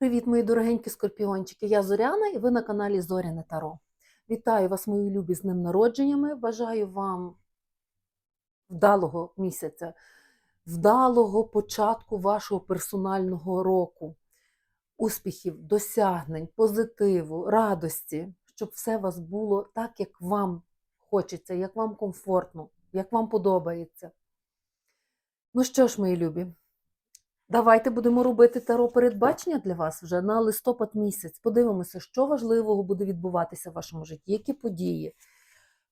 Привіт, мої дорогенькі скорпіончики! Я Зоряна і ви на каналі Зоряне Таро. Вітаю вас, мої любі, з ним народженнями. Бажаю вам вдалого місяця, вдалого початку вашого персонального року, успіхів, досягнень, позитиву, радості, щоб все у вас було так, як вам хочеться, як вам комфортно, як вам подобається. Ну що ж, мої любі, Давайте будемо робити таро передбачення для вас вже на листопад місяць. Подивимося, що важливого буде відбуватися в вашому житті, які події.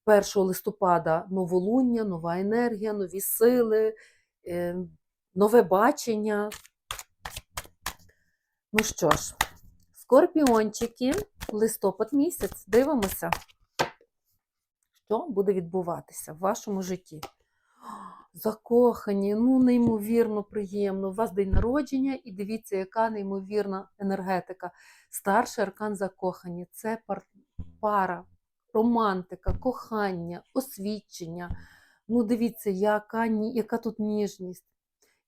1 листопада новолуння, нова енергія, нові сили, е, нове бачення. Ну що ж, скорпіончики, листопад місяць. Дивимося, що буде відбуватися в вашому житті закохані, ну неймовірно приємно. У вас день народження, і дивіться, яка неймовірна енергетика. Старший аркан закохані це пар- пара, романтика, кохання, освідчення. Ну, дивіться, яка, яка тут ніжність.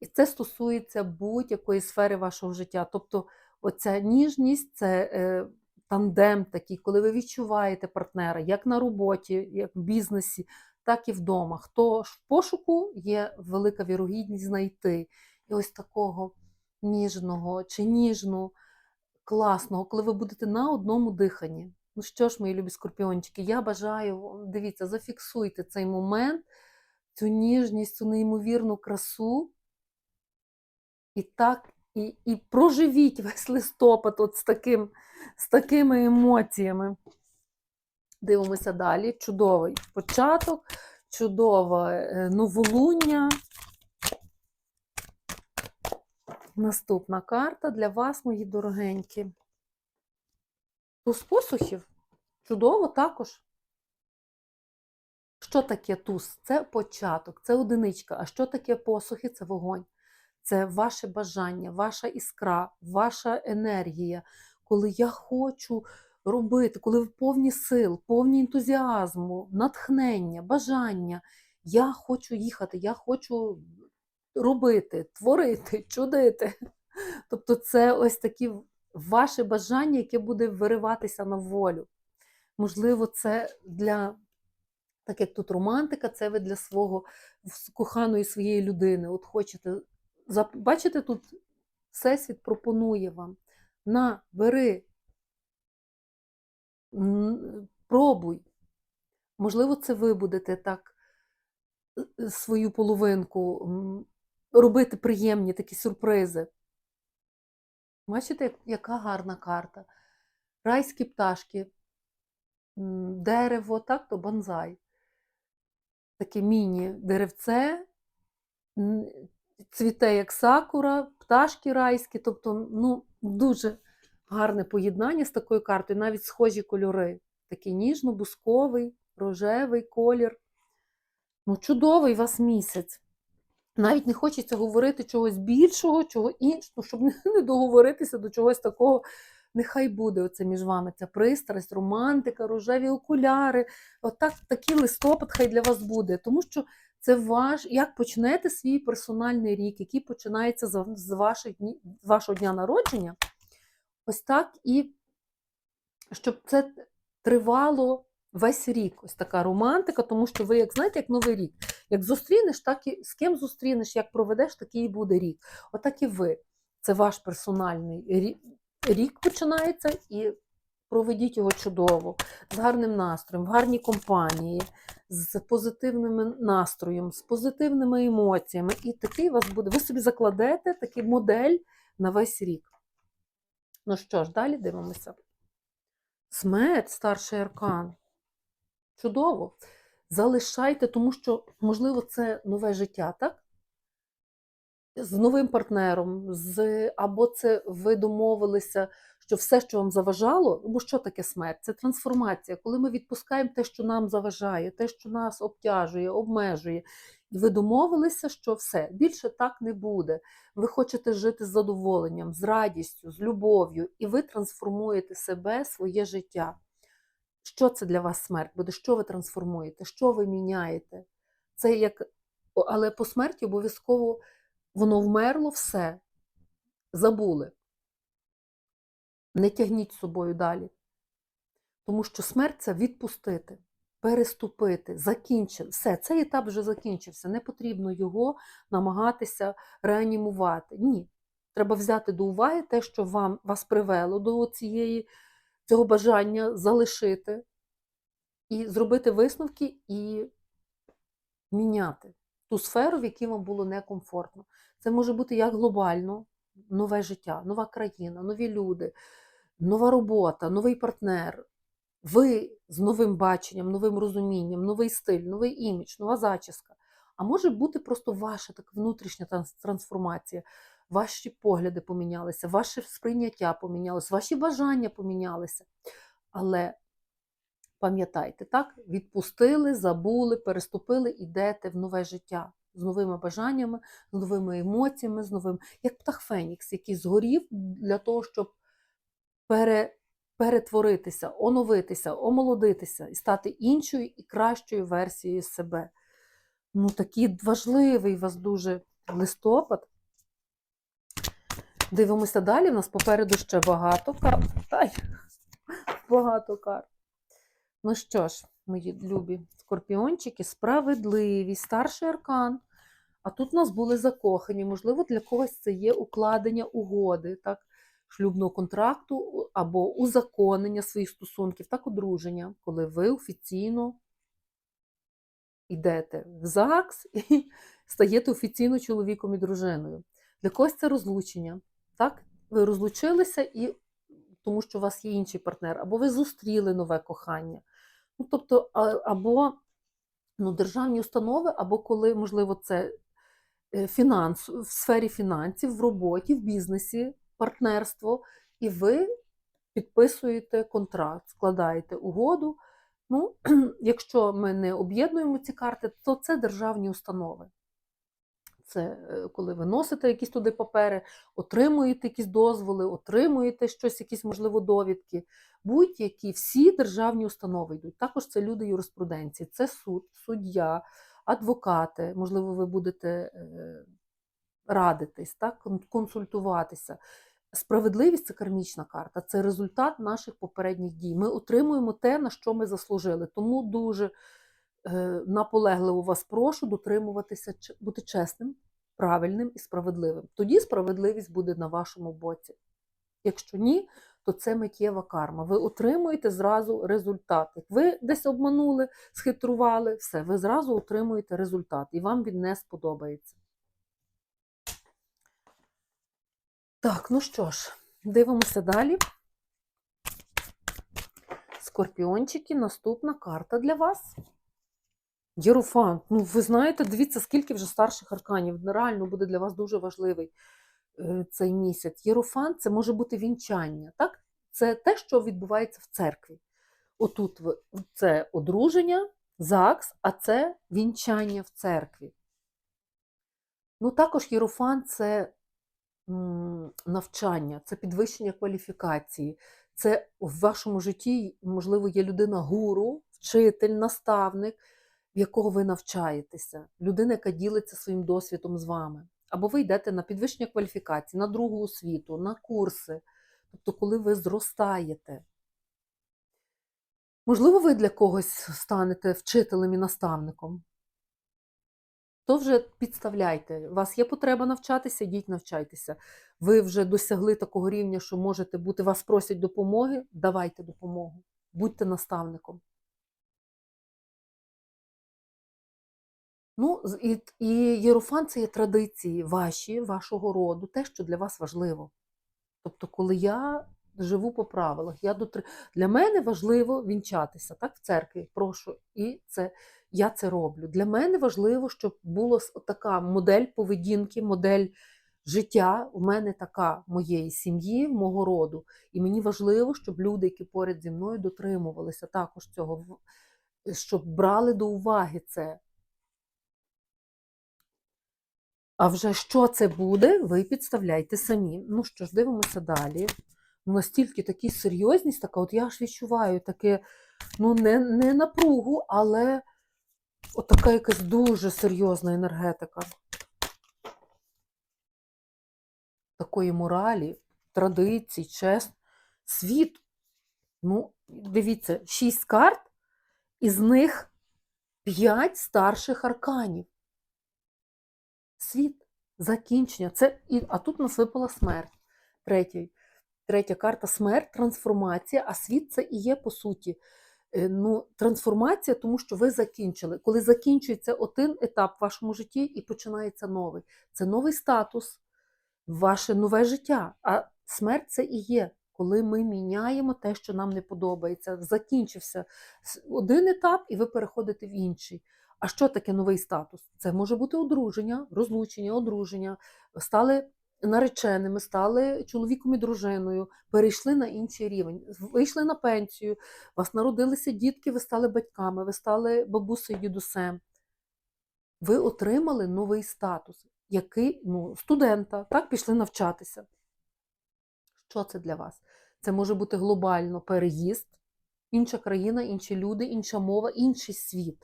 І це стосується будь-якої сфери вашого життя. Тобто, оця ніжність це е, тандем такий, коли ви відчуваєте партнера, як на роботі, як в бізнесі, так і вдома. Хто ж в пошуку є велика вірогідність знайти. І ось такого ніжного чи ніжну, класного, коли ви будете на одному диханні. Ну що ж, мої любі скорпіончики, я бажаю, дивіться, зафіксуйте цей момент, цю ніжність, цю неймовірну красу. І так, і, і проживіть весь листопад от з, таким, з такими емоціями. Дивимося далі. Чудовий початок, чудове е, новолуння. Наступна карта для вас, мої дорогенькі. Туз посухів. Чудово також. Що таке туз? Це початок, це одиничка. А що таке посухи? Це вогонь. Це ваше бажання, ваша іскра, ваша енергія. Коли я хочу робити, коли ви повні сил, повні ентузіазму, натхнення, бажання. Я хочу їхати, я хочу робити, творити, чудити. Тобто, це ось такі ваше бажання, яке буде вириватися на волю. Можливо, це для, так як тут романтика, це ви для свого коханої своєї людини. От хочете, бачите, тут Всесвіт пропонує вам на, бери, Пробуй. Можливо, це ви будете так е, свою половинку робити приємні такі сюрпризи. Бачите, яка гарна карта. Райські пташки, дерево, так, то бонзай. Таке міні-деревце, цвіте як сакура, пташки райські, тобто, ну, дуже гарне поєднання з такою картою, навіть схожі кольори. Такий ніжно-бусковий, рожевий колір. Ну, чудовий вас місяць. Навіть не хочеться говорити чогось більшого, чого іншого, щоб не договоритися до чогось такого. Нехай буде оце між вами ця пристрасть, романтика, рожеві окуляри. Отак, такий листопад хай для вас буде. Тому що це ваш, як почнете свій персональний рік, який починається з вашого дня народження. Ось так і щоб це тривало весь рік. Ось така романтика, тому що ви, як знаєте, як новий рік. Як зустрінеш, так і з ким зустрінеш, як проведеш, такий і буде рік. Отак і ви. Це ваш персональний рі- рік починається і проведіть його чудово, з гарним настроєм, в гарній компанії, з позитивним настроєм, з позитивними емоціями. І такий у вас буде. Ви собі закладете такий модель на весь рік. Ну що ж, далі дивимося. Смерть, старший аркан. Чудово. Залишайте, тому що, можливо, це нове життя, так? З новим партнером, з... або це ви домовилися, що все, що вам заважало, бо що таке смерть? Це трансформація. Коли ми відпускаємо те, що нам заважає, те, що нас обтяжує, обмежує. Ви домовилися, що все, більше так не буде. Ви хочете жити з задоволенням, з радістю, з любов'ю, і ви трансформуєте себе, своє життя. Що це для вас смерть буде? Що ви трансформуєте? Що ви міняєте? Це як, але по смерті обов'язково воно вмерло все, забули. Не тягніть з собою далі. Тому що смерть це відпустити, переступити, закінчити. Все, цей етап вже закінчився. Не потрібно його намагатися реанімувати. Ні. Треба взяти до уваги те, що вам, вас привело до цієї, цього бажання залишити, і зробити висновки і міняти ту сферу, в якій вам було некомфортно. Це може бути як глобально, нове життя, нова країна, нові люди, нова робота, новий партнер. Ви з новим баченням, новим розумінням, новий стиль, новий імідж, нова зачіска. А може бути просто ваша така внутрішня трансформація. Ваші погляди помінялися, ваше сприйняття помінялося, ваші бажання помінялися. Але пам'ятайте, так? Відпустили, забули, переступили, ідете в нове життя з новими бажаннями, з новими емоціями, з новим, як птах Фенікс, який згорів для того, щоб пере, перетворитися, оновитися, омолодитися і стати іншою і кращою версією себе. Ну, такий важливий вас дуже листопад. Дивимося далі. У нас попереду ще багато карт. Ай, багато карт. Ну що ж, мої любі скорпіончики, справедливість, старший аркан. А тут у нас були закохані. Можливо, для когось це є укладення угоди, так? Шлюбного контракту або узаконення своїх стосунків, так одруження, коли ви офіційно йдете в ЗАГС і стаєте офіційно чоловіком і дружиною. Для когось це розлучення. Так? Ви розлучилися, і, тому що у вас є інший партнер, або ви зустріли нове кохання. Ну, тобто, або ну, державні установи, або коли, можливо, це е, фінанс, в сфері фінансів, в роботі, в бізнесі, партнерство, і ви підписуєте контракт, складаєте угоду. Ну, якщо ми не об'єднуємо ці карти, то це державні установи. Це е, коли ви носите якісь туди папери, отримуєте якісь дозволи, отримуєте щось, якісь, можливо, довідки. Будь-які всі державні установи йдуть. Також це люди юриспруденції, це суд, суддя, адвокати. Можливо, ви будете е, радитись, так, консультуватися. Справедливість це кармічна карта, це результат наших попередніх дій. Ми отримуємо те, на що ми заслужили. Тому дуже е, наполегливо вас прошу дотримуватися, бути чесним, правильним і справедливим. Тоді справедливість буде на вашому боці. Якщо ні, то це миттєва карма. Ви отримуєте зразу результат. Як ви десь обманули, схитрували, все, ви зразу отримуєте результат, і вам він не сподобається. Так, ну що ж, дивимося далі. Скорпіончики, наступна карта для вас. Єрофант. Ну, ви знаєте, дивіться, скільки вже старших арканів. Реально буде для вас дуже важливий е, цей місяць. Єрофант це може бути вінчання. Так? Це те, що відбувається в церкві. Отут це одруження, ЗАГС, а це вінчання в церкві. Ну, також єрофант це навчання, це підвищення кваліфікації. Це в вашому житті, можливо, є людина гуру, вчитель, наставник, в якого ви навчаєтеся, людина, яка ділиться своїм досвідом з вами. Або ви йдете на підвищення кваліфікації, на другу освіту, на курси. Тобто, коли ви зростаєте. Можливо, ви для когось станете вчителем і наставником. То вже підставляйте. У вас є потреба навчатися, йдіть навчайтеся. Ви вже досягли такого рівня, що можете бути, вас просять допомоги, давайте допомогу. Будьте наставником. Ну, і, і єрофан це є традиції ваші, вашого роду, те, що для вас важливо. Тобто, коли я живу по правилах, я дотри... для мене важливо вінчатися так, в церкві, прошу, і це я це роблю. Для мене важливо, щоб була така модель поведінки, модель життя у мене така моєї сім'ї, мого роду. І мені важливо, щоб люди, які поряд зі мною дотримувалися також цього, щоб брали до уваги це. А вже що це буде, ви підставляйте самі. Ну що ж, дивимося далі. Ну, Настільки такі серйозність, така, от я ж відчуваю таке, ну, не, не напругу, але от така якась дуже серйозна енергетика. Такої моралі, традицій, чест, Світ. Ну, дивіться, шість карт, із них п'ять старших арканів. Світ, закінчення. Це, і, а тут нас випала смерть. Третій. Третя карта смерть, трансформація, а світ це і є, по суті, е, ну, трансформація, тому що ви закінчили. Коли закінчується один етап в вашому житті і починається новий. Це новий статус, ваше нове життя. А смерть це і є, коли ми міняємо те, що нам не подобається. Закінчився один етап, і ви переходите в інший. А що таке новий статус? Це може бути одруження, розлучення, одруження, стали нареченими, стали чоловіком і дружиною, перейшли на інший рівень, вийшли на пенсію, вас народилися дітки, ви стали батьками, ви стали бабусею, дідусем. Ви отримали новий статус, який ну, студента, так, пішли навчатися. Що це для вас? Це може бути глобально переїзд, інша країна, інші люди, інша мова, інший світ.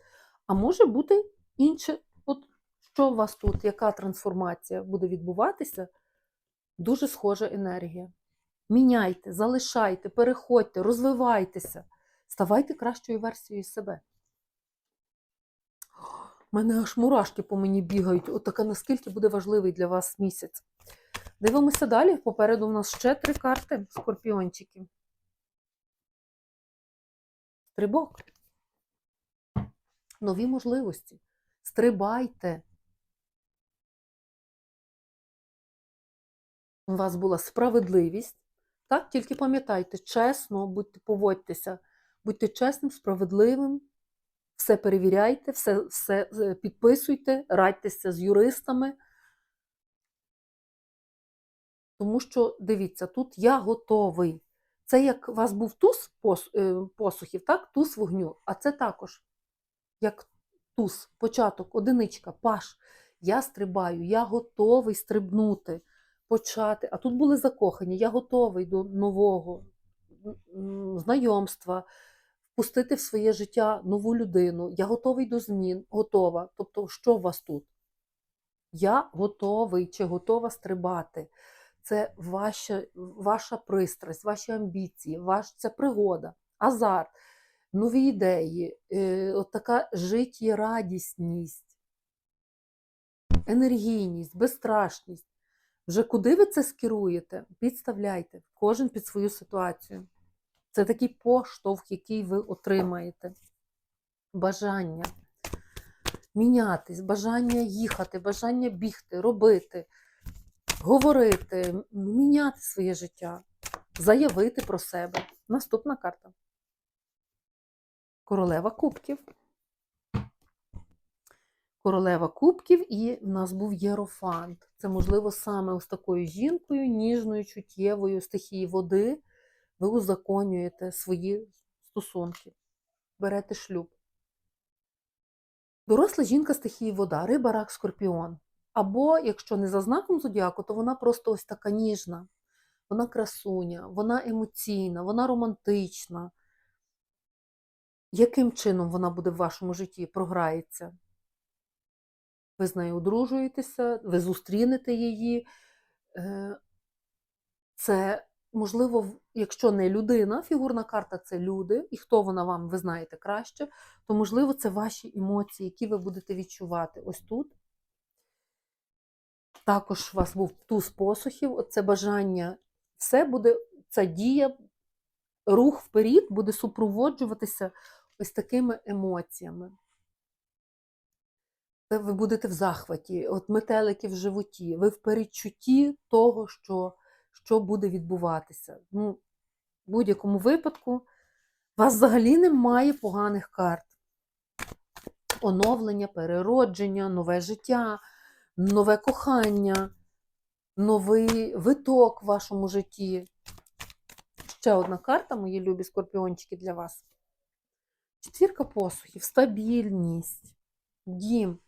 А може бути інше, от що у вас тут, яка трансформація буде відбуватися? Дуже схожа енергія. Міняйте, залишайте, переходьте, розвивайтеся, ставайте кращою версією себе. У мене аж мурашки по мені бігають. От наскільки буде важливий для вас місяць. Дивимося далі. Попереду у нас ще три карти скорпіончики. Стрибок. Нові можливості. Стрибайте. У вас була справедливість. Так, тільки пам'ятайте, чесно, будьте, поводьтеся, будьте чесним, справедливим, все перевіряйте, все, все е, підписуйте, радьтеся з юристами. Тому що, дивіться, тут я готовий. Це як у вас був туз е, посухів, так? туз вогню, а це також як туз, початок, одиничка, паш. Я стрибаю, я готовий стрибнути, почати. А тут були закохані, я готовий до нового знайомства, впустити в своє життя нову людину. Я готовий до змін, готова. Тобто, що у вас тут? Я готовий чи готова стрибати. Це ваша, ваша пристрасть, ваші амбіції, ваш, це пригода, азарт, нові ідеї, е, от така життєрадісність, енергійність, безстрашність. Вже куди ви це скеруєте? Підставляйте, кожен під свою ситуацію. Це такий поштовх, який ви отримаєте. Бажання мінятись, бажання їхати, бажання бігти, робити, говорити, міняти своє життя, заявити про себе. Наступна карта. Королева кубків. Королева кубків, і в нас був єрофант. Це, можливо, саме з такою жінкою, ніжною, чуттєвою, стихії води. Ви узаконюєте свої стосунки, берете шлюб. Доросла жінка стихії вода, риба, рак, скорпіон. Або, якщо не за знаком зодіаку, то вона просто ось така ніжна, вона красуня, вона емоційна, вона романтична. Яким чином вона буде в вашому житті програється? Ви з нею одружуєтеся, ви зустрінете її. Е, Це, можливо, якщо не людина, фігурна карта це люди, і хто вона вам, ви знаєте краще, то, можливо, це ваші емоції, які ви будете відчувати ось тут. Також у вас був туз посухів, оце бажання, все буде, ця дія, рух вперед буде супроводжуватися ось такими емоціями. Це ви будете в захваті, от метелики в животі, ви в передчутті того, що, що буде відбуватися. Ну, в будь-якому випадку у вас взагалі немає поганих карт. Оновлення, переродження, нове життя, нове кохання, новий виток в вашому житті. Ще одна карта, мої любі скорпіончики, для вас. Четвірка посухів, стабільність, дім,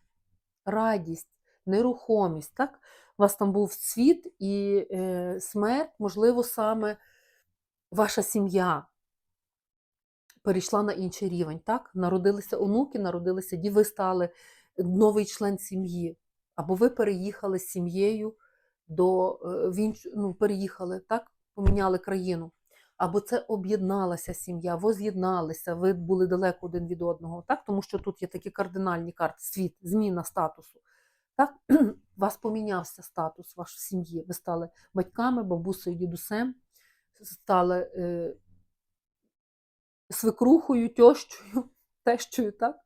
радість, нерухомість. Так? У вас там був світ і е, смерть, можливо, саме ваша сім'я перейшла на інший рівень. Так? Народилися онуки, народилися діти, ви стали новий член сім'ї. Або ви переїхали з сім'єю до е, в іншу, ну, переїхали, так? поміняли країну. Або це об'єдналася сім'я, воз'єдналися, ви були далеко один від одного, так? тому що тут є такі кардинальні карти, світ, зміна статусу. Так? Вас помінявся статус ваш в сім'ї. Ви стали батьками, бабусею, дідусем, стали е, свекрухою, тьощою, тещою, так?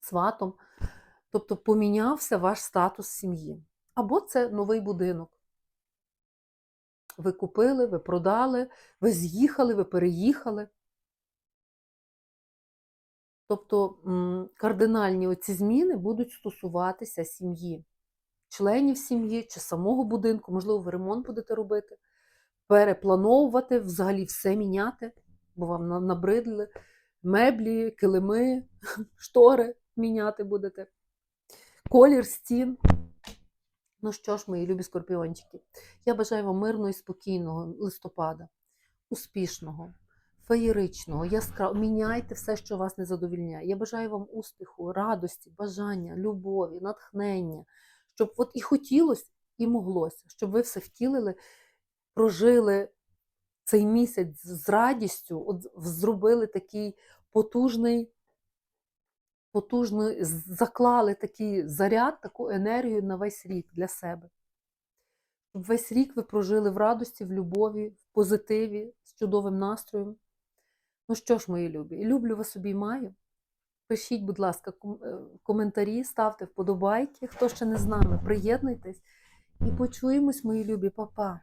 сватом. Тобто помінявся ваш статус сім'ї. Або це новий будинок. Ви купили, ви продали, ви з'їхали, ви переїхали. Тобто кардинальні оці зміни будуть стосуватися сім'ї, членів сім'ї чи самого будинку, можливо, ви ремонт будете робити, переплановувати, взагалі все міняти, бо вам набридли меблі, килими, штори міняти будете, колір стін. Ну що ж, мої любі скорпіончики, я бажаю вам мирного і спокійного листопада, успішного, феєричного, яскравого. Міняйте все, що вас не задовільняє. Я бажаю вам успіху, радості, бажання, любові, натхнення, щоб от і хотілося, і моглося, щоб ви все втілили, прожили цей місяць з радістю, от зробили такий потужний потужно заклали такий заряд, таку енергію на весь рік для себе. Весь рік ви прожили в радості, в любові, в позитиві, з чудовим настроєм. Ну що ж, мої любі, люблю вас обіймаю. Пишіть, будь ласка, е, коментарі, ставте вподобайки. Хто ще не з нами, приєднуйтесь. І почуємось, мої любі, Па-па.